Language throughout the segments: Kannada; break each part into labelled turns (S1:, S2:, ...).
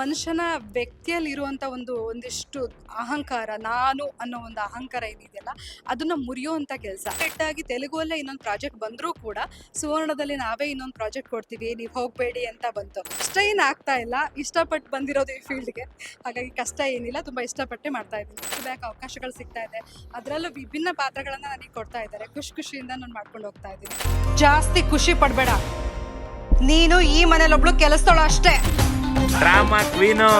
S1: ಮನುಷ್ಯನ ವ್ಯಕ್ತಿಯಲ್ಲಿ ಇರುವಂಥ ಒಂದು ಒಂದಿಷ್ಟು ಅಹಂಕಾರ, ನಾನು ಅನ್ನೋ ಒಂದು ಅಹಂಕಾರ ಏನಿದೆಯಲ್ಲ, ಅದನ್ನ ಮುರಿಯುವಂಥ ಕೆಲಸ. ಕೆಟ್ಟಾಗಿ ತೆಲುಗುವಲ್ಲೇ ಇನ್ನೊಂದು ಪ್ರಾಜೆಕ್ಟ್ ಬಂದರೂ ಕೂಡ ಸುವರ್ಣದಲ್ಲಿ ನಾವೇ ಇನ್ನೊಂದು ಪ್ರಾಜೆಕ್ಟ್ ಕೊಡ್ತೀವಿ, ನೀವು ಹೋಗಬೇಡಿ ಅಂತ ಬಂತು. ಏನು ಆಗ್ತಾ ಇಲ್ಲ ಇಷ್ಟಪಟ್ಟು ಬಂದಿರೋದು ಈ ಫೀಲ್ಡ್ಗೆ. ಹಾಗಾಗಿ ಕಷ್ಟ ಏನಿಲ್ಲ, ತುಂಬ ಇಷ್ಟಪಟ್ಟೆ ಮಾಡ್ತಾ ಇದ್ದೀನಿ. ಬ್ಯಾಕ್ ಅವಕಾಶಗಳು ಸಿಗ್ತಾ ಇದೆ? ಅದರಲ್ಲೂ ವಿಭಿನ್ನ ಪಾತ್ರಗಳನ್ನು ನನಗೆ ಕೊಡ್ತಾ ಇದ್ದಾರೆ. ಖುಷಿ ಖುಷಿಯಿಂದ ನಾನು ಮಾಡ್ಕೊಂಡು ಹೋಗ್ತಾ ಇದ್ದೀನಿ. ಜಾಸ್ತಿ ಖುಷಿ ಪಡಬೇಡ. ನೀನು ಈ ಮನೇಲೊಬ್ಳು ಕೆಲಸದಳು ಅಷ್ಟೇ.
S2: Drama queen.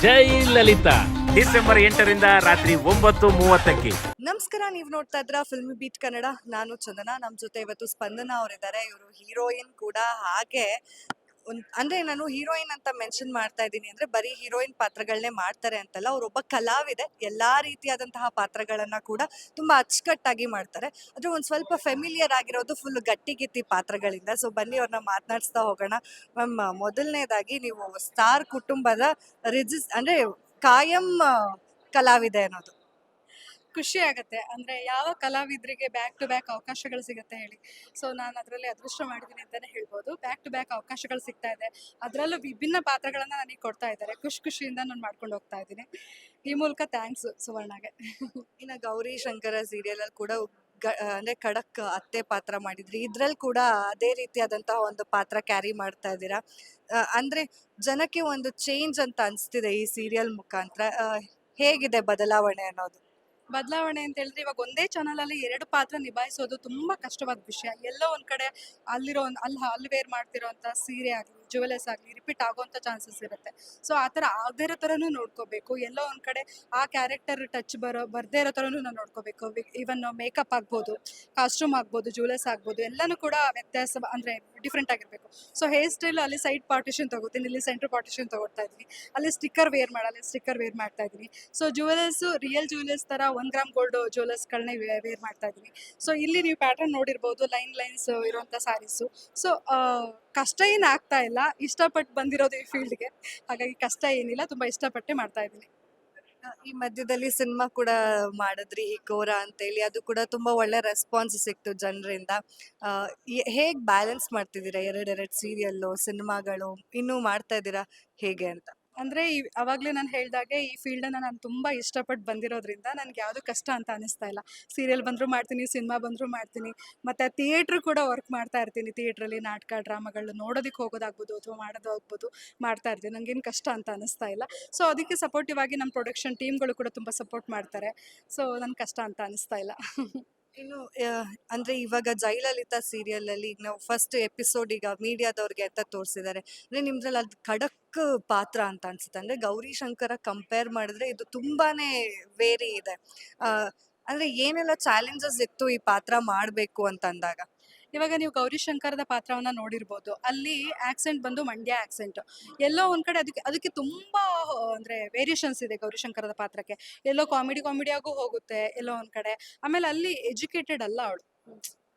S3: Jai Lalitha.
S2: December ಎಂಟರಿಂದ ರಾತ್ರಿ ಒಂಬತ್ತು ಮೂವತ್ತಕ್ಕೆ.
S4: ನಮಸ್ಕಾರ ನೀವು ನೋಡ್ತಾ ಇದ್ರ ಫಿಲ್ಮ್ ಬೀಟ್ ಕನ್ನಡ. ನಾನು ಚಂದನಾ ನಮ್ಮ ಜೊತೆ ಇವತ್ತು ಸ್ಪಂದನ ಅವರಿದ್ದಾರೆ. ಇವರು ಹೀರೋಯಿನ್ ಕೂಡ ಹಾಗೆ. ಅಂದ್ರೆ ನಾನು ಹೀರೋಯಿನ್ ಅಂತ ಮೆನ್ಷನ್ ಮಾಡ್ತಾ ಇದ್ದೀನಿ ಅಂದ್ರೆ ಬರೀ ಹೀರೋಯಿನ್ ಪಾತ್ರಗಳನ್ನೇ ಮಾಡ್ತಾರೆ ಅಂತಲ್ಲ, ಅವರೊಬ್ಬ ಕಲಾವಿದೆ ಎಲ್ಲಾ ರೀತಿಯಾದಂತಹ ಪಾತ್ರಗಳನ್ನ ಕೂಡ ತುಂಬಾ ಅಚ್ಚುಕಟ್ಟಾಗಿ ಮಾಡ್ತಾರೆ. ಆದ್ರೆ ಒಂದ್ ಸ್ವಲ್ಪ ಫೆಮಿಲಿಯರ್ ಆಗಿರೋದು ಫುಲ್ ಗಟ್ಟಿಗಿತ್ತಿ ಪಾತ್ರಗಳಿಂದ. ಸೊ ಬನ್ನಿ ಅವ್ರನ್ನ ಮಾತನಾಡಿಸ್ತಾ ಹೋಗೋಣ. ಮ್ಯಾಮ್, ಮೊದಲನೇದಾಗಿ ನೀವು ಸ್ಟಾರ್ ಕುಟುಂಬದ ರಿಜಿಸ್ ಅಂದ್ರೆ ಕಾಯಂ ಕಲಾವಿದೆ ಅನ್ನೋದು.
S1: ಖುಷಿ ಆಗುತ್ತೆ. ಅಂದ್ರೆ ಯಾವ ಕಲಾವಿದರಿಗೆ ಬ್ಯಾಕ್ ಟು ಬ್ಯಾಕ್ ಅವಕಾಶಗಳು ಸಿಗುತ್ತೆ ಹೇಳಿ. ಸೊ ನಾನು ಅದರಲ್ಲಿ ಅದೃಷ್ಟ ಮಾಡಿದ್ದೀನಿ ಅಂತಾನೆ ಹೇಳ್ಬೋದು. ಬ್ಯಾಕ್ ಟು ಬ್ಯಾಕ್ ಅವಕಾಶಗಳು ಸಿಗ್ತಾ ಇದೆ. ಅದರಲ್ಲೂ ವಿಭಿನ್ನ ಪಾತ್ರಗಳನ್ನು ನನಗೆ ಕೊಡ್ತಾ ಇದ್ದಾರೆ. ಖುಷಿ ಖುಷಿಯಿಂದ ನಾನು ಮಾಡ್ಕೊಂಡು ಹೋಗ್ತಾ ಇದ್ದೀನಿ. ಈ ಮೂಲಕ ಥ್ಯಾಂಕ್ಸ್ ಸುವರ್ಣಗೆ.
S4: ಇನ್ನು ಗೌರಿ ಶಂಕರ ಸೀರಿಯಲ್ ಅಲ್ಲಿ ಕೂಡ ಅಂದ್ರೆ ಖಡಕ್ ಅತ್ತೆ ಪಾತ್ರ ಮಾಡಿದ್ರಿ. ಇದ್ರಲ್ಲಿ ಕೂಡ ಅದೇ ರೀತಿಯಾದಂತಹ ಒಂದು ಪಾತ್ರ ಕ್ಯಾರಿ ಮಾಡ್ತಾ ಇದ್ದೀರಾ? ಅಂದ್ರೆ ಜನಕ್ಕೆ ಒಂದು ಚೇಂಜ್ ಅಂತ ಅನಿಸ್ತಿದೆ ಈ ಸೀರಿಯಲ್ ಮುಖಾಂತರ. ಹೇಗಿದೆ ಬದಲಾವಣೆ ಅನ್ನೋದು?
S1: ಬದಲಾವಣೆ ಅಂತ ಹೇಳಿದ್ರೆ ಇವಾಗ ಒಂದೇ ಚಾನಲ್ ಅಲ್ಲಿ ಎರಡು ಪಾತ್ರ ನಿಭಾಯಿಸೋದು ತುಂಬಾ ಕಷ್ಟವಾದ ವಿಷಯ. ಎಲ್ಲೋ ಒಂದ್ ಕಡೆ ಅಲ್ಲಿರೋ ಅಲ್ಲಿ ಅಲ್ಲಿ ವೇರ್ ಮಾಡ್ತಿರೋಂಥ ಸೀರೆ ಆಗಲಿ ಜುವೆಲರ್ಸ್ ಆಗಲಿ ರಿಪೀಟ್ ಆಗೋಂಥ ಚಾನ್ಸಸ್ ಇರುತ್ತೆ. ಸೊ ಆ ಥರ ಆಗದೇ ಇರೋ ಥರನೂ ನೋಡ್ಕೋಬೇಕು. ಎಲ್ಲೋ ಒಂದ್ ಕಡೆ ಆ ಕ್ಯಾರೆಕ್ಟರ್ ಟಚ್ ಬರೋ, ಬರ್ದೇ ಇರೋ ಥರನೂ ನಾವು ನೋಡ್ಕೋಬೇಕು. ಈವನ್ ಮೇಕಪ್ ಆಗ್ಬೋದು ಕಾಸ್ಟ್ಯೂಮ್ ಆಗ್ಬೋದು ಜುವೆಲರ್ಸ್ ಆಗ್ಬೋದು, ಎಲ್ಲನೂ ಕೂಡ ವ್ಯತ್ಯಾಸ ಅಂದ್ರೆ ಡಿಫ್ರೆಂಟ್ ಆಗಿರ್ಬೇಕು. ಸೊ ಹೇರ್ ಸ್ಟೈಲ್ ಅಲ್ಲಿ ಸೈಡ್ ಪಾರ್ಟಿಷನ್ ತಗೋತೀನಿ. ಇಲ್ಲಿ ಸೆಂಟರ್ ಪಾರ್ಟಿಷನ್ ತಗೋತಾ ಇದ್ದೀನಿ ಅಲ್ಲಿ ಸ್ಟಿಕ್ಕರ್ ವೇರ್ ಮಾಡಲ್ಲ ಸ್ಟಿಕ್ಕರ್ ವೇರ್ ಮಾಡ್ತಾ ಇದ್ದೀನಿ ಸೊ ಜುವೆಲರ್ಸ್ ರಿಯಲ್ ಜುವೆಲರ್ಸ್ ತರ ಒನ್ ಗ್ರಾಮ್ ಗೋಲ್ಡ್ ಜುವೆಲರ್ಸ್ಗಳನ್ನೇ ವೇರ್ ಮಾಡ್ತಾ ಇದ್ದೀನಿ ಸೊ ಇಲ್ಲಿ ನೀವು ಪ್ಯಾಟರ್ನ್ ನೋಡಿರ್ಬೋದು ಲೈನ್ ಲೈನ್ಸ್ ಇರುವಂತ ಸ್ಯಾರೀಸು ಸೊ ಕಷ್ಟ ಏನು ಆಗ್ತಾ ಇಲ್ಲ. ಇಷ್ಟಪಟ್ಟು ಬಂದಿರೋದು ಈ ಫೀಲ್ಡ್ಗೆ. ಹಾಗಾಗಿ ಕಷ್ಟ ಏನಿಲ್ಲ, ತುಂಬಾ ಇಷ್ಟಪಟ್ಟೆ ಮಾಡ್ತಾ ಇದ್ದೀನಿ.
S4: ಈ ಮಧ್ಯದಲ್ಲಿ ಸಿನಿಮಾ ಕೂಡ ಮಾಡಿದ್ರಿ, ಈ ಕೋರ ಅಂತೇಳಿ. ಅದು ಕೂಡ ತುಂಬಾ ಒಳ್ಳೆ ರೆಸ್ಪಾನ್ಸ್ ಸಿಕ್ತು ಜನರಿಂದ. ಹೇಗ್ ಬ್ಯಾಲೆನ್ಸ್ ಮಾಡ್ತಿದ್ದೀರಾ? ಎರಡೆರಡು ಸೀರಿಯಲ್ಲು ಸಿನಿಮಾಗಳು, ಇನ್ನೂ ಮಾಡ್ತಾ ಇದ್ದೀರಾ? ಹೇಗೆ ಅಂತ?
S1: ಅಂದ್ರೆ ಈ ಅವಾಗಲೇ ನಾನು ಹೇಳ್ದಾಗೆ ಈ ಫೀಲ್ಡನ್ನ ನಾನು ತುಂಬಾ ಇಷ್ಟಪಟ್ಟು ಬಂದಿರೋದ್ರಿಂದ ನನಗೆ ಯಾವುದು ಕಷ್ಟ ಅಂತ ಅನಿಸ್ತಾ ಇಲ್ಲ. ಸೀರಿಯಲ್ ಬಂದರೂ ಮಾಡ್ತೀನಿ ಸಿನಿಮಾ ಬಂದರೂ ಮಾಡ್ತೀನಿ, ಮತ್ತೆ ಥಿಯೇಟ್ರ್ ಕೂಡ ವರ್ಕ್ ಮಾಡ್ತಾ ಇರ್ತೀನಿ. ಥಿಯೇಟ್ರಲ್ಲಿ ನಾಟಕ ಡ್ರಾಮಾಗಳು ನೋಡೋದಕ್ಕೆ ಹೋಗೋದಾಗ್ಬೋದು ಅಥವಾ ಮಾಡೋದಾಗ್ಬೋದು ಮಾಡ್ತಾ ಇರ್ತೀನಿ. ನನಗೇನು ಕಷ್ಟ ಅಂತ ಅನಿಸ್ತಾ ಇಲ್ಲ. ಸೊ ಅದಕ್ಕೆ ಸಪೋರ್ಟಿವ್ ಆಗಿ ನಮ್ಮ ಪ್ರೊಡಕ್ಷನ್ ಟೀಮ್ಗಳು ಕೂಡ ತುಂಬ ಸಪೋರ್ಟ್ ಮಾಡ್ತಾರೆ. ಸೊ ನನ್ಗೆ ಕಷ್ಟ ಅಂತ ಅನಿಸ್ತಾ ಇಲ್ಲ.
S4: ಇನ್ನು ಅಂದ್ರೆ ಇವಾಗ ಜೈಲಲಿತಾ ಸೀರಿಯಲ್ ಅಲ್ಲಿ ಈಗ ನಾವು ಫಸ್ಟ್ ಎಪಿಸೋಡ್ ಈಗ ಮೀಡಿಯಾದವ್ರಿಗೆ ಅಂತ ತೋರಿಸಿದ್ದಾರೆ. ಅಂದ್ರೆ ನಿಮ್ದ್ರಲ್ಲಿ ಅದು ಖಡಕ್ ಪಾತ್ರ ಅಂತ ಅನ್ಸುತ್ತೆ. ಅಂದ್ರೆ ಗೌರಿ ಶಂಕರ ಕಂಪೇರ್ ಮಾಡಿದ್ರೆ ಇದು ತುಂಬಾನೇ ವೇರಿ ಇದೆ. ಆ, ಅಂದ್ರೆ ಏನೆಲ್ಲ ಚಾಲೆಂಜಸ್ ಇತ್ತು ಈ ಪಾತ್ರ ಮಾಡ್ಬೇಕು ಅಂತ ಅಂದಾಗ?
S1: ಇವಾಗ ನೀವು ಗೌರಿಶಂಕರದ ಪಾತ್ರವನ್ನ ನೋಡಿರ್ಬೋದು. ಅಲ್ಲಿ ಆಕ್ಸೆಂಟ್ ಬಂದು ಮಂಡ್ಯ ಆಕ್ಸೆಂಟ್ ಎಲ್ಲೋ ಒಂದ್ ಕಡೆ ಅದಕ್ಕೆ ಅದಕ್ಕೆ ತುಂಬಾ, ಅಂದ್ರೆ ವೇರಿಯೇಷನ್ಸ್ ಇದೆ ಗೌರಿಶಂಕರದ ಪಾತ್ರಕ್ಕೆ. ಎಲ್ಲೋ ಕಾಮಿಡಿ ಕಾಮಿಡಿಯಾಗೂ ಹೋಗುತ್ತೆ, ಎಲ್ಲೋ ಒಂದ್ ಕಡೆ. ಆಮೇಲೆ ಅಲ್ಲಿ ಎಜುಕೇಟೆಡ್ ಅಲ್ಲ ಅವಳು.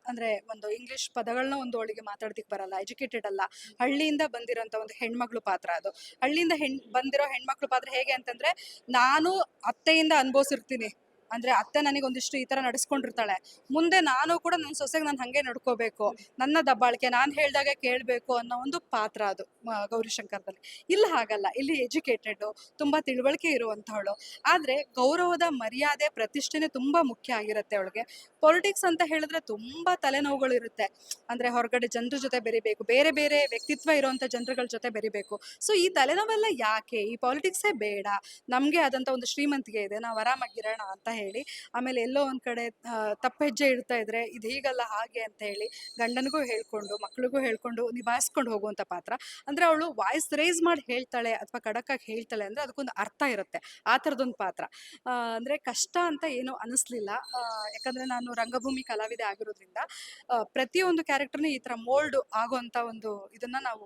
S1: ಅಂದ್ರೆ ಒಂದು ಇಂಗ್ಲಿಷ್ ಪದಗಳನ್ನ ಒಂದು ಅವಳಿಗೆ ಮಾತಾಡ್ಲಿಕ್ಕೆ ಬರಲ್ಲ ಎಜುಕೇಟೆಡ್ ಅಲ್ಲ. ಹಳ್ಳಿಯಿಂದ ಬಂದಿರೋಂಥ ಒಂದು ಹೆಣ್ಮಗಳು ಪಾತ್ರ ಅದು. ಹಳ್ಳಿಯಿಂದ ಹೆಣ್, ಬಂದಿರೋ ಹೆಣ್ಮಕ್ಳು ಪಾತ್ರ ಹೇಗೆ ಅಂತಂದ್ರೆ, ನಾನು ಅತ್ತೆಯಿಂದ ಅನುಭವಿಸಿರ್ತೀನಿ. ಅಂದ್ರೆ ಅತ್ತೆ ನನಗೆ ಒಂದಿಷ್ಟು ಈ ತರ ನಡೆಸ್ಕೊಂಡಿರ್ತಾಳೆ. ಮುಂದೆ ನಾನು ಕೂಡ ನನ್ನ ಸೊಸೆಗೆ ನಾನು ಹಂಗೆ ನಡ್ಕೋಬೇಕು. ನನ್ನ ದಬ್ಬಾಳಿಕೆ ನಾನು ಹೇಳ್ದಾಗೆ ಕೇಳಬೇಕು ಅನ್ನೋ ಒಂದು ಪಾತ್ರ ಅದು ಗೌರಿಶಂಕರದಲ್ಲಿ. ಗೌರಿ ಶಂಕರದಲ್ಲಿ ಇಲ್ಲಿ ಹಾಗಲ್ಲ, ಇಲ್ಲಿ ಎಜುಕೇಟೆಡ್, ತುಂಬಾ ತಿಳುವಳಿಕೆ ಇರುವಂತಹಳು ಆದ್ರೆ ಗೌರವದ ಮರ್ಯಾದೆ, ಪ್ರತಿಷ್ಠೆನೆ ತುಂಬಾ ಮುಖ್ಯ ಆಗಿರುತ್ತೆ ಅವಳಿಗೆ. ಪೊಲಿಟಿಕ್ಸ್ ಅಂತ ಹೇಳಿದ್ರೆ ತುಂಬಾ ತಲೆನೋವುಗಳು ಇರುತ್ತೆ. ಅಂದ್ರೆ ಹೊರಗಡೆ ಜನರ ಜೊತೆ ಬೆರಿಬೇಕು, ಬೇರೆ ಬೇರೆ ವ್ಯಕ್ತಿತ್ವ ಇರುವಂತ ಜನರುಗಳ ಜೊತೆ ಬೆರಿಬೇಕು. ಸೊ ಈ ತಲೆನೋವೆಲ್ಲ ಯಾಕೆ? ಈ ಪಾಲಿಟಿಕ್ಸೇ ಬೇಡ. ನಮ್ಗೆ ಆದಂತ ಒಂದು ಶ್ರೀಮಂತಿಗೆ ಇದೆ. ನಾವು ಆರಾಮಾಗಿರೋಣ ಅಂತ ಹೇಳಿ. ಆಮೇಲೆ ಎಲ್ಲೋ ಒಂದ್ ಕಡೆ ತಪ್ಪ ಹೆಜ್ಜೆ ಇಡ್ತಾ ಇದ್ರೆ ಇದು ಹೀಗಲ್ಲ ಹಾಗೆ ಅಂತ ಹೇಳಿ ಗಂಡನಿಗೂ ಹೇಳ್ಕೊಂಡು, ಮಕ್ಳಿಗೂ ಹೇಳ್ಕೊಂಡು ನಿಭಾಯಿಸ್ಕೊಂಡು ಹೋಗುವಂತ ಪಾತ್ರ. ಅಂದ್ರೆ ಅವಳು ವಾಯ್ಸ್ ರೇಸ್ ಮಾಡಿ ಹೇಳ್ತಾಳೆ ಅಥವಾ ಕಡಕಾಗಿ ಹೇಳ್ತಾಳೆ ಅಂದ್ರೆ ಅದಕ್ಕೊಂದು ಅರ್ಥ ಇರುತ್ತೆ. ಆ ಥರದೊಂದು ಪಾತ್ರ. ಅಂದರೆ ಕಷ್ಟ ಅಂತ ಏನು ಅನಿಸ್ಲಿಲ್ಲ. ಯಾಕಂದರೆ ನಾನು ರಂಗಭೂಮಿ ಕಲಾವಿದೆ ಆಗಿರೋದ್ರಿಂದ ಪ್ರತಿಯೊಂದು ಕ್ಯಾರೆಕ್ಟರ್ನ ಈ ತರ ಮೋಲ್ಡ್ ಆಗುವಂತ ಒಂದು ಇದನ್ನ ನಾವು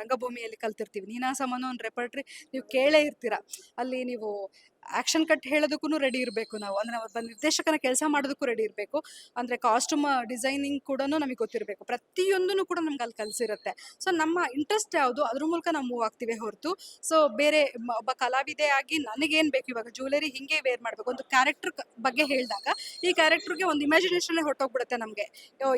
S1: ರಂಗಭೂಮಿಯಲ್ಲಿ ಕಲ್ತಿರ್ತೀವಿ. ನೀನಾಸಮನೋ ಒಂದು ರೆಪರ್ಟ್ರಿ ನೀವು ಕೇಳೇ ಇರ್ತೀರ? ಅಲ್ಲಿ ನೀವು ಆಕ್ಷನ್ ಕಟ್ ಹೇಳೋದಕ್ಕೂ ರೆಡಿ ಇರಬೇಕು ನಾವು. ಅಂದ್ರೆ ನಿರ್ದೇಶಕನ ಕೆಲಸ ಮಾಡೋದಕ್ಕೂ ರೆಡಿ ಇರಬೇಕು. ಅಂದ್ರೆ ಕಾಸ್ಟ್ಯೂಮ್ ಡಿಸೈನಿಂಗ್ ಕೂಡ ನಮಗೆ ಗೊತ್ತಿರಬೇಕು. ಪ್ರತಿಯೊಂದೂ ಕೂಡ ನಮ್ಗೆ ಅಲ್ಲಿ ಕಲಿಸಿರುತ್ತೆ. ಸೊ ನಮ್ಮ ಇಂಟ್ರೆಸ್ಟ್ ಯಾವುದು? ಅದ್ರ ಮೂಲಕ ನಾವು ಮೂವ್ ಆಗ್ತೀವಿ ಹೊರತು. ಸೊ ಬೇರೆ ಒಬ್ಬ ಕಲಾವಿದೆ ಆಗಿ ನನಗೇನು ಬೇಕು? ಇವಾಗ ಜ್ಯುವೆಲರಿ ಹಿಂಗೆ ವೇರ್ ಮಾಡಬೇಕು. ಒಂದು ಕ್ಯಾರೆಕ್ಟರ್ ಬಗ್ಗೆ ಹೇಳಿದಾಗ ಈ ಕ್ಯಾರೆಕ್ಟರ್ಗೆ ಒಂದು ಇಮ್ಯಾಜಿನೇಷನ್ ಹೊರಟೋಗ್ಬಿಡುತ್ತೆ ನಮಗೆ.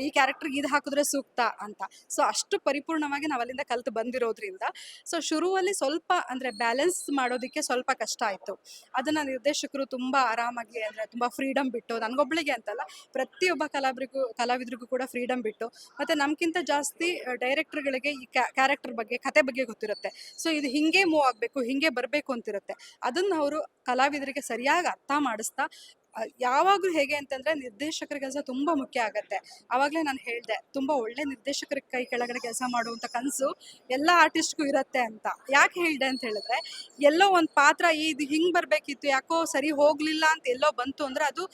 S1: ಈ ಕ್ಯಾರೆಕ್ಟರ್ಗೆ ಇದು ಹಾಕಿದ್ರೆ ಸೂಕ್ತ ಅಂತ. ಸೊ ಅಷ್ಟು ಪರಿಪೂರ್ಣವಾಗಿ ನಾವು ಅಲ್ಲಿಂದ ಕಲ್ತು ಬಂದಿರೋದ್ರಿಂದ. ಸೊ ಶುರುವಲ್ಲಿ ಸ್ವಲ್ಪ ಅಂದರೆ ಬ್ಯಾಲೆನ್ಸ್ ಮಾಡೋದಕ್ಕೆ ಸ್ವಲ್ಪ ಕಷ್ಟ ಆಯಿತು. ಅದನ್ನು ನಿರ್ದೇಶಕರು ತುಂಬ ಆರಾಮಾಗಿ ಅಂದರೆ ತುಂಬ ಫ್ರೀಡಮ್ ಬಿಟ್ಟು, ನನಗೊಬ್ಳಿಗೆ ಅಂತಲ್ಲ, ಪ್ರತಿಯೊಬ್ಬ ಕಲಾವಿದರಿಗೂ ಕಲಾವಿದರಿಗೂ ಕೂಡ ಫ್ರೀಡಮ್ ಬಿಟ್ಟು, ಮತ್ತು ನಮ್ಗಿಂತ ಜಾಸ್ತಿ ಡೈರೆಕ್ಟರ್ಗಳಿಗೆ ಈ ಕ್ಯಾರೆಕ್ಟರ್ ಬಗ್ಗೆ, ಕತೆ ಬಗ್ಗೆ ಗೊತ್ತಿರುತ್ತೆ. ಸೊ ಇದು ಹಿಂಗೆ ಮೂವ್ ಆಗಬೇಕು, ಹಿಂಗೆ ಬರಬೇಕು ಅಂತಿರುತ್ತೆ. ಅದನ್ನು ಅವರು ಕಲಾವಿದರಿಗೆ ಸರಿಯಾಗಿ ಅರ್ಥ ಮಾಡಿಸ್ತಾ ಯಾವಾಗ್ಲೂ ಹೇಗೆ ಅಂತಂದ್ರೆ ನಿರ್ದೇಶಕರ ಕೆಲಸ ತುಂಬಾ ಮುಖ್ಯ ಆಗತ್ತೆ. ಅವಾಗಲೇ ನಾನು ಹೇಳ್ದೆ, ತುಂಬಾ ಒಳ್ಳೆ ನಿರ್ದೇಶಕರ ಕೈ ಕೆಳಗಡೆ ಕೆಲಸ ಮಾಡುವಂತ ಕನಸು ಎಲ್ಲ ಆರ್ಟಿಸ್ಟ್ಗೂ ಇರತ್ತೆ ಅಂತ. ಯಾಕೆ ಹೇಳ್ದೆ ಅಂತ ಹೇಳಿದ್ರೆ, ಎಲ್ಲೋ ಒಂದು ಪಾತ್ರ ಇದು ಹಿಂಗ್ ಬರ್ಬೇಕಿತ್ತು, ಯಾಕೋ ಸರಿ ಹೋಗ್ಲಿಲ್ಲ ಅಂತ ಎಲ್ಲೋ ಬಂತು ಅಂದ್ರೆ ಅದು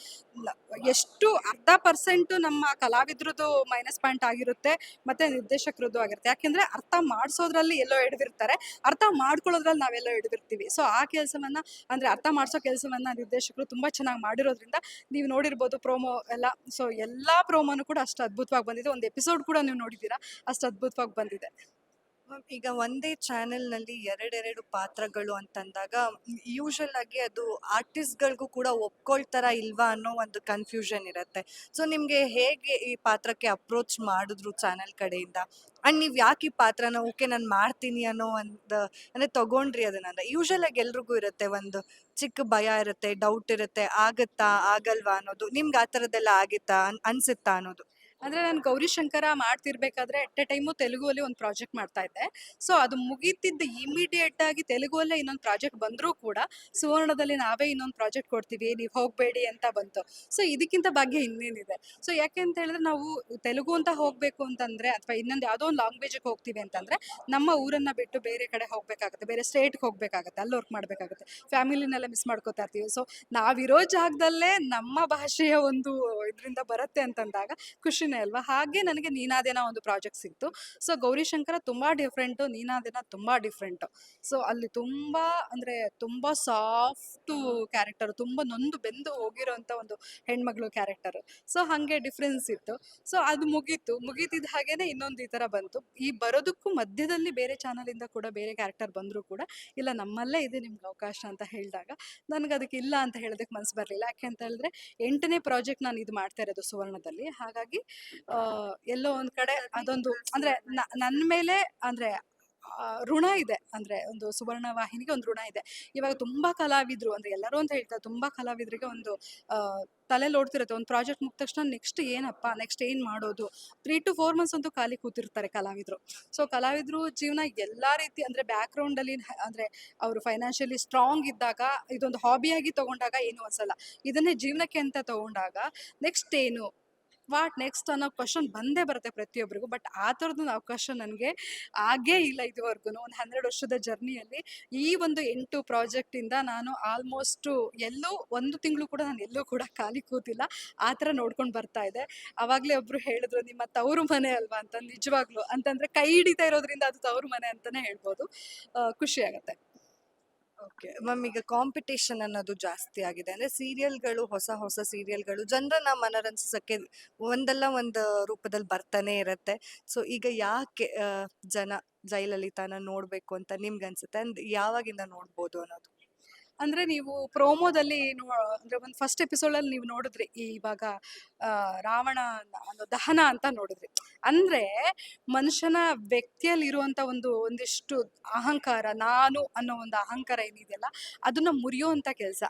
S1: ಎಷ್ಟು ಅರ್ಧ ಪರ್ಸೆಂಟ್ ನಮ್ಮ ಕಲಾವಿದ್ರದ್ದು ಮೈನಸ್ ಪಾಯಿಂಟ್ ಆಗಿರುತ್ತೆ, ಮತ್ತೆ ನಿರ್ದೇಶಕರದ್ದು ಆಗಿರುತ್ತೆ. ಯಾಕೆಂದ್ರೆ ಅರ್ಥ ಮಾಡಿಸೋದ್ರಲ್ಲಿ ಎಲ್ಲೋ ಹಿಡಿದಿರ್ತಾರೆ ಅರ್ಥ ಮಾಡ್ಕೊಳ್ಳೋದ್ರಲ್ಲಿ ನಾವೆಲ್ಲೋ ಹಿಡಿದಿರ್ತೀವಿ ಸೊ ಆ ಕೆಲಸವನ್ನ, ಅಂದ್ರೆ ಅರ್ಥ ಮಾಡಿಸೋ ಕೆಲಸವನ್ನ ನಿರ್ದೇಶಕರು ತುಂಬಾ ಚೆನ್ನಾಗಿ ಮಾಡಿರೋದ್ರಿಂದ ನೀವು ನೋಡಿರ್ಬೋದು ಪ್ರೋಮೋ ಎಲ್ಲ. ಸೊ ಎಲ್ಲ ಪ್ರೋಮೋನು ಕೂಡ ಅಷ್ಟು ಅದ್ಭುತವಾಗಿ ಬಂದಿದೆ. ಒಂದು ಎಪಿಸೋಡ್ ಕೂಡ ನೀವು ನೋಡಿದ್ದೀರಾ? ಅಷ್ಟು ಅದ್ಭುತವಾಗಿ ಬಂದಿದೆ.
S4: ಈಗ ಒಂದೇ ಚಾನೆಲ್ನಲ್ಲಿ ಎರಡೆರಡು ಪಾತ್ರಗಳು ಅಂತಂದಾಗ, ಯೂಶಲ್ ಆಗಿ ಅದು ಆರ್ಟಿಸ್ಟ್ಗಳಿಗೂ ಕೂಡ ಒಪ್ಕೊಳ್ತಾರ ಇಲ್ವಾ ಅನ್ನೋ ಒಂದು ಕನ್ಫ್ಯೂಷನ್ ಇರುತ್ತೆ. ಸೊ, ನಿಮ್ಗೆ ಹೇಗೆ ಈ ಪಾತ್ರಕ್ಕೆ ಅಪ್ರೋಚ್ ಮಾಡಿದ್ರು ಚಾನೆಲ್ ಕಡೆಯಿಂದ? ಅಂಡ್ ನೀವ್ ಯಾಕೆ ಈ ಪಾತ್ರನ ಓಕೆ ನಾನು ಮಾಡ್ತೀನಿ ಅನ್ನೋ ಒಂದು, ಅಂದ್ರೆ ತಗೊಂಡ್ರಿ ಅದನ್ನ ಯೂಶಲ್ ಆಗಿ ಎಲ್ರಿಗೂ ಇರುತ್ತೆ ಒಂದು ಚಿಕ್ಕ ಭಯ ಇರುತ್ತೆ ಡೌಟ್ ಇರುತ್ತೆ, ಆಗತ್ತಾ, ಆಗಲ್ವಾ ಅನ್ನೋದು? ನಿಮ್ಗೆ ಆ ಥರದ್ದೆಲ್ಲ ಆಗಿತ್ತಾ ಅನ್- ಅನ್ಸುತ್ತಾ ಅನ್ನೋದು?
S1: ಅಂದ್ರೆ ನಾನು ಗೌರಿಶಂಕರ ಮಾಡ್ತಿರ್ಬೇಕಾದ್ರೆ ಎಟ್ ಎ ಟೈಮು ತೆಲುಗುವಲ್ಲಿ ಒಂದು ಪ್ರಾಜೆಕ್ಟ್ ಮಾಡ್ತಾ ಇದ್ದೆ. ಸೊ ಅದು ಮುಗೀತಿದ್ದ ಇಮಿಡಿಯೇಟ್ ಆಗಿ ತೆಲುಗುವಲ್ಲೇ ಇನ್ನೊಂದು ಪ್ರಾಜೆಕ್ಟ್ ಬಂದರೂ ಕೂಡ ಸುವರ್ಣದಲ್ಲಿ ನಾವೇ ಇನ್ನೊಂದು ಪ್ರಾಜೆಕ್ಟ್ ಕೊಡ್ತೀವಿ, ನೀವು ಹೋಗಬೇಡಿ ಅಂತ ಬಂತು. ಸೊ ಇದಕ್ಕಿಂತ ಭಾಗ್ಯ ಇನ್ನೇನಿದೆ. ಸೊ ಯಾಕೆ ಅಂತ ಹೇಳಿದ್ರೆ ನಾವು ತೆಲುಗು ಅಂತ ಹೋಗಬೇಕು ಅಂತಂದ್ರೆ ಅಥವಾ ಇನ್ನೊಂದು ಯಾವುದೋ ಒಂದು ಲ್ಯಾಂಗ್ವೇಜಿಗೆ ಹೋಗ್ತೀವಿ ಅಂತಂದ್ರೆ ನಮ್ಮ ಊರನ್ನ ಬಿಟ್ಟು ಬೇರೆ ಕಡೆ ಹೋಗ್ಬೇಕಾಗುತ್ತೆ, ಬೇರೆ ಸ್ಟೇಟ್ಗೆ ಹೋಗ್ಬೇಕಾಗುತ್ತೆ, ಅಲ್ಲಿ ವರ್ಕ್ ಮಾಡಬೇಕಾಗುತ್ತೆ. ಫ್ಯಾಮಿಲಿನೆಲ್ಲ ಮಿಸ್ ಮಾಡ್ಕೋತಾ ಇರ್ತೀವಿ. ಸೊ ನಾವಿರೋ ಜಾಗದಲ್ಲೇ ನಮ್ಮ ಭಾಷೆಯ ಒಂದು ಇದರಿಂದ ಬರುತ್ತೆ ಅಂತಂದಾಗ ಖುಷಿನೇ ಅಲ್ವಾ? ಹಾಗೆ ನನಗೆ ನೀನಾದೇನ ಒಂದು ಪ್ರಾಜೆಕ್ಟ್ ಸಿಕ್ತು. ಸೊ, ಗೌರಿಶಂಕರ ತುಂಬಾ ಡಿಫ್ರೆಂಟು ನೀನಾದೇನ ತುಂಬಾ ಡಿಫ್ರೆಂಟು ಸೊ, ಅಲ್ಲಿ ತುಂಬಾ ಅಂದ್ರೆ ತುಂಬಾ ಸಾಫ್ಟು ಕ್ಯಾರೆಕ್ಟರ್ ತುಂಬಾ ನೊಂದು ಬೆಂದು ಹೋಗಿರೋಂಥ ಒಂದು ಹೆಣ್ಮಗಳು ಕ್ಯಾರೆಕ್ಟರ್ ಸೊ, ಹಾಗೆ ಡಿಫ್ರೆನ್ಸ್ ಇತ್ತು. ಸೊ, ಅದು ಮುಗೀತು. ಮುಗೀತಿದ್ದ ಹಾಗೇನೆ ಇನ್ನೊಂದು ಈ ಥರ ಬಂತು. ಈ ಬರೋದಕ್ಕೂ ಮಧ್ಯದಲ್ಲಿ ಬೇರೆ ಚಾನಲಿಂದ ಕೂಡ ಬೇರೆ ಕ್ಯಾರೆಕ್ಟರ್ ಬಂದರೂ ಕೂಡ, ಇಲ್ಲ ನಮ್ಮಲ್ಲೇ ಇದೆ ನಿಮ್ಗೆ ಅವಕಾಶ ಅಂತ ಹೇಳಿದಾಗ ನನಗೆ ಅದಕ್ಕೆ ಇಲ್ಲ ಅಂತ ಹೇಳೋದಕ್ಕೆ ಮನಸ್ಸು ಬರಲಿಲ್ಲ. ಯಾಕೆ ಅಂತ ಹೇಳಿದ್ರೆ, ಎಂಟನೇ ಪ್ರಾಜೆಕ್ಟ್ ನಾನು ಇದು ಮಾಡ್ತಾ ಇರೋದು ಸುವರ್ಣದಲ್ಲಿ. ಹಾಗಾಗಿ ಎಲ್ಲೋ ಒಂದ್ ಕಡೆ ಅದೊಂದು ಅಂದ್ರೆ ನನ್ನ ಮೇಲೆ ಅಂದ್ರೆ ಋಣ ಇದೆ. ಅಂದ್ರೆ ಒಂದು ಸುವರ್ಣ ವಾಹಿನಿಗೆ ಒಂದು ಋಣ ಇದೆ. ಇವಾಗ ತುಂಬಾ ಕಲಾವಿದ್ರು ಅಂದ್ರೆ ಎಲ್ಲರೂ ಅಂತ ಹೇಳ್ತಾರೆ ತುಂಬಾ ಕಲಾವಿದರಿಗೆ ಒಂದು ತಲೆ ಓಡ್ತಿರುತ್ತೆ ಒಂದು ಪ್ರಾಜೆಕ್ಟ್ ಮುಗಿದ ತಕ್ಷಣ ನೆಕ್ಸ್ಟ್ ಏನಪ್ಪ ನೆಕ್ಸ್ಟ್ ಏನ್ ಮಾಡೋದು? ತ್ರೀ ಟು ಫೋರ್ ಮಂತ್ಸ್ ಅಂತೂ ಖಾಲಿ ಕೂತಿರ್ತಾರೆ ಕಲಾವಿದ್ರು. ಸೊ ಕಲಾವಿದ್ರು ಜೀವನ ಎಲ್ಲಾ ರೀತಿ ಅಂದ್ರೆ ಬ್ಯಾಕ್ ಗ್ರೌಂಡ್ ಅಲ್ಲಿ ಅಂದ್ರೆ ಅವರು ಫೈನಾನ್ಷಿಯಲಿ ಸ್ಟ್ರಾಂಗ್ ಇದ್ದಾಗ ಇದೊಂದು ಹಾಬಿಯಾಗಿ ತಗೊಂಡಾಗ ಏನು ಅನ್ಸಲ್ಲ. ಇದನ್ನೇ ಜೀವನಕ್ಕೆ ಅಂತ ತಗೊಂಡಾಗ ನೆಕ್ಸ್ಟ್ ಏನು? ವಾಟ್ ನೆಕ್ಸ್ಟ್ ಅನ್ನೋ ಕ್ವಶನ್ ಬಂದೇ ಬರುತ್ತೆ ಪ್ರತಿಯೊಬ್ಬರಿಗೂ ಬಟ್ ಆ ಥರದೊಂದು ಅವಕಾಶ ನನಗೆ ಆಗೇ ಇಲ್ಲ ಇದುವರೆಗೂ ಒಂದು ಹನ್ನೆರಡು ವರ್ಷದ ಜರ್ನಿಯಲ್ಲಿ ಈ ಒಂದು ಎಂಟು ಪ್ರಾಜೆಕ್ಟಿಂದ ನಾನು ಆಲ್ಮೋಸ್ಟು ಎಲ್ಲೂ ಒಂದು ತಿಂಗಳು ಕೂಡ ನಾನು ಎಲ್ಲೂ ಕೂಡ ಖಾಲಿ ಕೂತಿಲ್ಲ. ಆ ಥರ ನೋಡ್ಕೊಂಡು ಬರ್ತಾ ಇದೆ. ಆವಾಗಲೇ ಒಬ್ಬರು ಹೇಳಿದ್ರು, ನಿಮ್ಮ ತವರು ಮನೆ ಅಲ್ವಾ? ಅಂತ. ನಿಜವಾಗ್ಲೂ. ಅಂತಂದ್ರೆ ಕೈ ಹಿಡಿತಾ ಇರೋದ್ರಿಂದ ಅದು ತವರು ಮನೆ ಅಂತಾನೆ ಹೇಳ್ಬೋದು. ಖುಷಿಯಾಗುತ್ತೆ
S4: ಓಕೆ ಮ್ಯಾಮ್ ಈಗ ಕಾಂಪಿಟೇಷನ್ ಅನ್ನೋದು ಜಾಸ್ತಿ ಆಗಿದೆ. ಅಂದ್ರೆ ಸೀರಿಯಲ್ಗಳು ಹೊಸ ಹೊಸ ಸೀರಿಯಲ್ಗಳು ಜನರನ್ನ ಮನರಂಜಿಸಕ್ಕೆ ಒಂದಲ್ಲ ಒಂದು ರೂಪದಲ್ಲಿ ಬರ್ತಾನೆ ಇರುತ್ತೆ. ಸೊ ಈಗ ಯಾಕೆ ಜನ ಜಯಲಲಿತಾನ ನೋಡ್ಬೇಕು ಅಂತ ನಿಮ್ಗೆ ಅನ್ಸುತ್ತೆ ಅಂದ್ ಯಾವಾಗಿಂದ ನೋಡ್ಬೋದು ಅನ್ನೋದು?
S1: ಅಂದ್ರೆ ನೀವು ಪ್ರೋಮೋದಲ್ಲಿ ನೋ, ಅಂದ್ರೆ ಒಂದು ಫಸ್ಟ್ ಎಪಿಸೋಡಲ್ಲಿ ನೀವು ನೋಡಿದ್ರಿ ಇವಾಗ ರಾವಣ ದಹನ ಅಂತ ನೋಡಿದ್ರಿ. ಅಂದ್ರೆ ಮನುಷ್ಯನ ವ್ಯಕ್ತಿಯಲ್ಲಿ ಇರುವಂತ ಒಂದು, ಒಂದಿಷ್ಟು ಅಹಂಕಾರ, ನಾನು ಅನ್ನೋ ಒಂದು ಅಹಂಕಾರ ಏನಿದೆಯಲ್ಲ, ಅದನ್ನ ಮುರಿಯುವಂತ ಕೆಲಸ.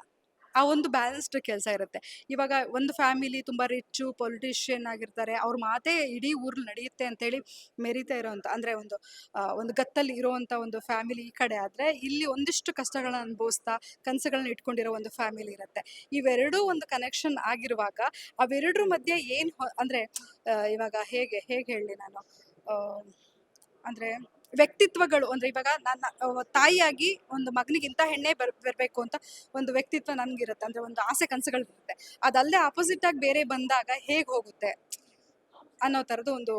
S1: ಆ ಒಂದು ಬ್ಯಾಲೆನ್ಸ್ಡ್ ಕೆಲಸ ಇರುತ್ತೆ. ಇವಾಗ ಒಂದು ಫ್ಯಾಮಿಲಿ ತುಂಬ ರಿಚ್ಚು ಪೊಲಿಟಿಷಿಯನ್ ಆಗಿರ್ತಾರೆ, ಅವ್ರ ಮಾತೇ ಇಡೀ ಊರಲ್ಲಿ ನಡೆಯುತ್ತೆ ಅಂತೇಳಿ ಮೆರಿತಾ ಇರೋವಂಥ ಅಂದ್ರೆ ಒಂದು ಒಂದು ಗತ್ತಲ್ಲಿ ಇರೋವಂಥ ಒಂದು ಫ್ಯಾಮಿಲಿ ಈ ಕಡೆ ಆದರೆ ಇಲ್ಲಿ ಒಂದಿಷ್ಟು ಕಷ್ಟಗಳನ್ನ ಅನುಭವಿಸ್ತಾ ಕನಸುಗಳನ್ನ ಇಟ್ಕೊಂಡಿರೋ ಒಂದು ಫ್ಯಾಮಿಲಿ ಇರುತ್ತೆ. ಇವೆರಡೂ ಒಂದು ಕನೆಕ್ಷನ್ ಆಗಿರುವಾಗ ಅವೆರಡರ ಮಧ್ಯೆ ಏನು ಅಂದರೆ ಇವಾಗ ಹೇಗೆ ಹೇಗೆ ಹೇಳಿ ನಾನು? ಅಂದ್ರೆ ವ್ಯಕ್ತಿತ್ವಗಳು ಅಂದ್ರೆ ಇವಾಗ ನನ್ನ ತಾಯಿಯಾಗಿ ಒಂದು ಮಗನಿಗಿಂತ ಇಂಥ ಹೆಣ್ಣೆ ಬರ್, ಬರಬೇಕು ಅಂತ ಒಂದು ವ್ಯಕ್ತಿತ್ವ ನನ್ಗಿರುತ್ತೆ. ಅಂದ್ರೆ ಒಂದು ಆಸೆ ಕನಸುಗಳು ಇರುತ್ತೆ ಅದಲ್ಲದೆ ಆಪೋಸಿಟ್ ಆಗಿ ಬೇರೆ ಬಂದಾಗ ಹೇಗೆ ಹೋಗುತ್ತೆ ಅನ್ನೋ ಥರದ್ದು ಒಂದು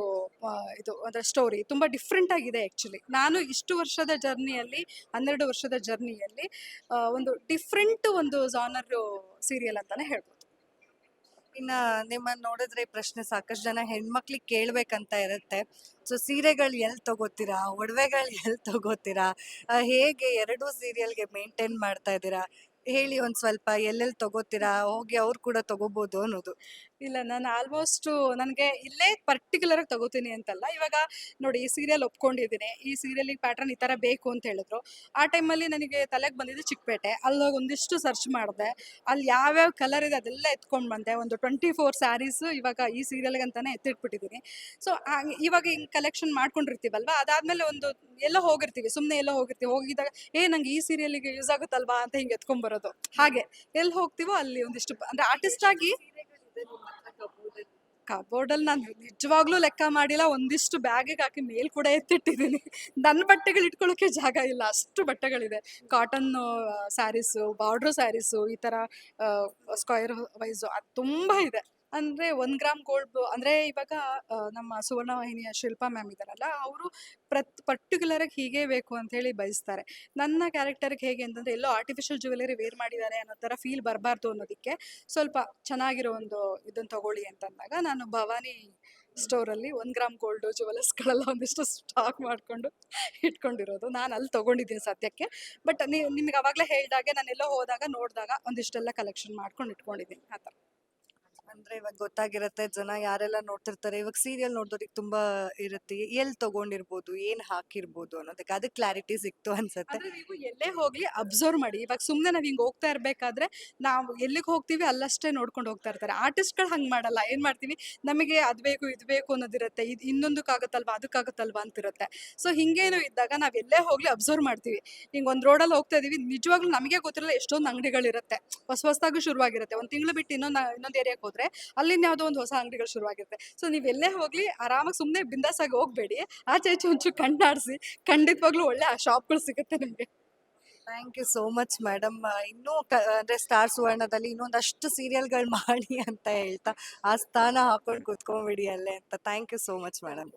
S1: ಇದು, ಅಂದ್ರೆ ಸ್ಟೋರಿ ತುಂಬ ಡಿಫ್ರೆಂಟ್ ಆಗಿದೆ ಆ್ಯಕ್ಚುಲಿ ನಾನು ಇಷ್ಟು ವರ್ಷದ ಜರ್ನಿಯಲ್ಲಿ ಹನ್ನೆರಡು ವರ್ಷದ ಜರ್ನಿಯಲ್ಲಿ ಒಂದು ಡಿಫ್ರೆಂಟ್ ಒಂದು ಜಾನರ್ ಸೀರಿಯಲ್ ಅಂತಾನೆ ಹೇಳ್ಬೋದು.
S4: ಇನ್ನ ನಿಮ್ಮನ್ನ ನೋಡಿದ್ರೆ ಪ್ರಶ್ನೆ ಸಾಕಷ್ಟು ಜನ ಹೆಣ್ಮಕ್ಳಿಗೆ ಕೇಳ್ಬೇಕಂತ ಇರುತ್ತೆ. ಸೊ ಸೀರೆಗಳು ಎಲ್ಲಿ ತಗೋತೀರಾ? ಒಡವೆಗಳು ಎಲ್ಲಿ ತಗೋತೀರಾ? ಆ, ಹೇಗೆ ಎರಡೂ ಸೀರಿಯಲ್ಗೆ ಮೇಂಟೈನ್ ಮಾಡ್ತಾ ಇದ್ದೀರಾ? ಹೇಳಿ ಒಂದ್ ಸ್ವಲ್ಪ ಎಲ್ಲೆಲ್ಲಿ ತಗೋತೀರಾ? ಹೋಗಿ ಅವ್ರು ಕೂಡ ತಗೋಬಹುದು ಅನ್ನೋದು.
S1: ಇಲ್ಲ, ನಾನು ಆಲ್ಮೋಸ್ಟ್ ನನಗೆ ಇಲ್ಲೇ ಪರ್ಟಿಕ್ಯುಲರ್ ಆಗಿ ತಗೋತೀನಿ ಅಂತಲ್ಲ. ಇವಾಗ ನೋಡಿ, ಈ ಸೀರಿಯಲ್ ಒಪ್ಕೊಂಡಿದ್ದೀನಿ. ಈ ಸೀರಿಯಲಿಗೆ ಪ್ಯಾಟರ್ನ್ ಈ ಥರ ಬೇಕು ಅಂತ ಹೇಳಿದ್ರು. ಆ ಟೈಮಲ್ಲಿ ನನಗೆ ತಲೆಗೆ ಬಂದಿದ್ದು ಚಿಕ್ಕಪೇಟೆ. ಅಲ್ಲಿ ಒಂದಿಷ್ಟು ಸರ್ಚ್ ಮಾಡಿದೆ. ಅಲ್ಲಿ ಯಾವ್ಯಾವ ಕಲರ್ ಇದೆ ಅದೆಲ್ಲ ಎತ್ಕೊಂಡು ಬಂದೆ. ಒಂದು ಟ್ವೆಂಟಿ ಫೋರ್ ಸ್ಯಾರೀಸು ಇವಾಗ ಈ ಸೀರಿಯಲ್ಗೆ ಅಂತಾನೆ ಎತ್ತಿಟ್ಬಿಟ್ಟಿದ್ದೀನಿ ಸೊ ಇವಾಗ ಹಿಂಗೆ ಕಲೆಕ್ಷನ್ ಮಾಡ್ಕೊಂಡಿರ್ತೀವಲ್ವ? ಅದಾದಮೇಲೆ ಒಂದು ಎಲ್ಲ ಹೋಗಿರ್ತೀವಿ. ಸುಮ್ಮನೆ ಎಲ್ಲ ಹೋಗಿರ್ತೀವಿ. ಹೋಗಿದಾಗ, ಏ, ನಂಗೆ ಈ ಸೀರಿಯಲಿಗೆ ಯೂಸ್ ಆಗುತ್ತಲ್ವಾ? ಅಂತ ಹಿಂಗೆ ಎತ್ಕೊಂಡ್ಬರೋದು ಹಾಗೆ. ಎಲ್ಲಿ ಹೋಗ್ತೀವೋ ಅಲ್ಲಿ ಒಂದಿಷ್ಟು ಅಂದರೆ ಅಂದ್ರೆ ಆರ್ಟಿಸ್ಟ್ ಆಗಿ ಕಬೋರ್ಡಲ್ಲಿ ನಾನು ನಿಜವಾಗ್ಲೂ ಲೆಕ್ಕ ಮಾಡಿಲ್ಲ, ಒಂದಿಷ್ಟು ಬ್ಯಾಗಿಗೆ ಹಾಕಿ ಮೇಲ್ ಕೂಡ ಎತ್ತಿಟ್ಟಿದ್ದೀನಿ ನನ್ನ ಬಟ್ಟೆಗಳು ಇಟ್ಕೊಳ್ಳೋಕೆ ಜಾಗ ಇಲ್ಲ, ಅಷ್ಟು ಬಟ್ಟೆಗಳಿದೆ. ಕಾಟನ್ ಸ್ಯಾರೀಸು ಬಾರ್ಡ್ರ್ ಸ್ಯಾರೀಸು ಈ ಥರ ಸ್ಕ್ವೈರ್ ವೈಸು ಅದು ತುಂಬ ಇದೆ. ಅಂದರೆ ಒಂದು ಗ್ರಾಮ್ ಗೋಲ್ಡ್ ಅಂದರೆ ಇವಾಗ ನಮ್ಮ ಸುವರ್ಣ ವಾಹಿನಿಯ ಶಿಲ್ಪಾ ಮ್ಯಾಮ್ ಇದ್ದಾರಲ್ಲ, ಅವರು ಪ್ರತ್ ಪರ್ಟಿಕ್ಯುಲರಾಗಿ ಹೀಗೆ ಬೇಕು ಅಂತ ಹೇಳಿ ಬಯಸ್ತಾರೆ. ನನ್ನ ಕ್ಯಾರೆಕ್ಟರ್ಗೆ ಹೇಗೆ ಅಂತಂದರೆ, ಎಲ್ಲೋ ಆರ್ಟಿಫಿಷಿಯಲ್ ಜ್ಯುವೆಲರಿ ವೇರ್ ಮಾಡಿದ್ದಾರೆ ಅನ್ನೋ ಥರ ಫೀಲ್ ಬರಬಾರ್ದು ಅನ್ನೋದಕ್ಕೆ ಸ್ವಲ್ಪ ಚೆನ್ನಾಗಿರೋ ಒಂದು ಇದನ್ನು ತಗೊಳ್ಳಿ ಅಂತಂದಾಗ, ನಾನು ಭವಾನಿ ಸ್ಟೋರಲ್ಲಿ ಒಂದು ಗ್ರಾಮ್ ಗೋಲ್ಡ್ ಜ್ಯುವೆಲರ್ಸ್ಗಳೆಲ್ಲ ಒಂದಿಷ್ಟು ಸ್ಟಾಕ್ ಮಾಡಿಕೊಂಡು ಇಟ್ಕೊಂಡಿರೋದು. ನಾನು ಅಲ್ಲಿ ತೊಗೊಂಡಿದ್ದೀನಿ ಸದ್ಯಕ್ಕೆ. ಬಟ್ ನಿಮಗೆ ಅವಾಗಲೇ ಹೇಳಿದಾಗೆ ನಾನು ಎಲ್ಲೋ ಹೋದಾಗ, ನೋಡಿದಾಗ ಒಂದಿಷ್ಟೆಲ್ಲ ಕಲೆಕ್ಷನ್ ಮಾಡ್ಕೊಂಡು ಇಟ್ಕೊಂಡಿದ್ದೀನಿ. ಆ ಥರ
S4: ಅಂದ್ರೆ ಇವಾಗ ಗೊತ್ತಾಗಿರತ್ತೆ, ಜನ ಯಾರೆಲ್ಲ ನೋಡ್ತಿರ್ತಾರೆ. ಇವಾಗ ಸೀರಿಯಲ್ ನೋಡೋರಿಗೆ ತುಂಬಾ ಇರುತ್ತೆ. ಎಲ್ಲಿ ತಗೊಂಡಿರ್ಬೋದು, ಏನ್ ಹಾಕಿರ್ಬೋದು ಅನ್ನೋದಕ್ಕೆ ಅದಕ್ಕೆ ಕ್ಲಾರಿಟಿ ಸಿಕ್ತು ಅನ್ಸುತ್ತೆ.
S1: ನೀವು ಎಲ್ಲೇ ಹೋಗ್ಲಿ ಅಬ್ಸರ್ವ್ ಮಾಡಿ. ಇವಾಗ ಸುಮ್ಮನೆ ನಾವ್ ಹಿಂಗ್ ಹೋಗ್ತಾ ಇರ್ಬೇಕಾದ್ರೆ ನಾವು ಎಲ್ಲಿಗೆ ಹೋಗ್ತೀವಿ ಅಲ್ಲಷ್ಟೇ ನೋಡ್ಕೊಂಡು ಹೋಗ್ತಾ ಇರ್ತಾರೆ. ಆರ್ಟಿಸ್ಟ್ಗಳು ಹಂಗ್ ಮಾಡಲ್ಲ. ಏನ್ ಮಾಡ್ತೀವಿ? ನಮಗೆ ಅದ್ ಬೇಕು, ಇದ್ ಬೇಕು ಅನ್ನೋದಿರುತ್ತೆ. ಇದು ಇನ್ನೊಂದಕ್ಕಾಗತ್ತಲ್ವಾ ಅದಕ್ಕಾಗತ್ತಲ್ವಾ ಅಂತಿರುತ್ತೆ. ಸೊ ಹಿಂಗೇನು ಇದ್ದಾಗ ನಾವ್ ಎಲ್ಲೇ ಹೋಗ್ಲಿ ಅಬ್ಸರ್ವ್ ಮಾಡ್ತೀವಿ. ಹಿಂಗ್ ಒಂದ್ ರೋಡ್ ಅಲ್ಲಿ ಹೋಗ್ತಾ ಇದೀವಿ, ನಿಜವಾಗ್ಲೂ ನಮಗೆ ಗೊತ್ತಿರಲ್ಲ ಎಷ್ಟೊಂದು ಅಂಗಡಿಗಳಿರುತ್ತೆ. ಹೊಸ ಹೊಸದಾಗ ಶುರುವಾಗಿರುತ್ತೆ. ಒಂದ್ ತಿಂಗಳು ಬಿಟ್ಟು ಇನ್ನೊಂದ್, ಇನ್ನೊಂದು ಏರಿಯಾಕ್ಕೆ ಹೋದ್ರೆ. ಅಲ್ಲಿಂದ ಯಾವುದೋ ಒಂದು ಹೊಸ ಅಂಗಡಿಗಳು ಶುರುವಾಗಿರುತ್ತೆ. ಸೊ ನೀವು ಎಲ್ಲೇ ಹೋಗ್ಲಿ ಆರಾಮಾಗಿ ಸುಮ್ಮನೆ ಬಿಂದಾಸಾಗಿ ಹೋಗ್ಬೇಡಿ. ಆಚೆ ಈಚೆ ಒಂಚೂರು ಕಣ್ಣಾಡಿಸಿ ಖಂಡಿತವಾಗ್ಲೂ ಒಳ್ಳೆ ಆ ಶಾಪ್ಗಳು ಸಿಗುತ್ತೆ ನಿಮಗೆ.
S4: Thank you so much madam ಇನ್ನೂ ಅಂದ್ರೆ ಸ್ಟಾರ್ ಸುವರ್ಣದಲ್ಲಿ ಇನ್ನೊಂದಷ್ಟು ಸೀರಿಯಲ್ಗಳು ಮಾಡಿ ಅಂತ ಹೇಳ್ತಾ ಆ ಸ್ಥಾನ ಹಾಕೊಂಡು ಕೂತ್ಕೊಂಡ್ಬಿಡಿ ಅಲ್ಲೇ ಅಂತ. Thank you so much madam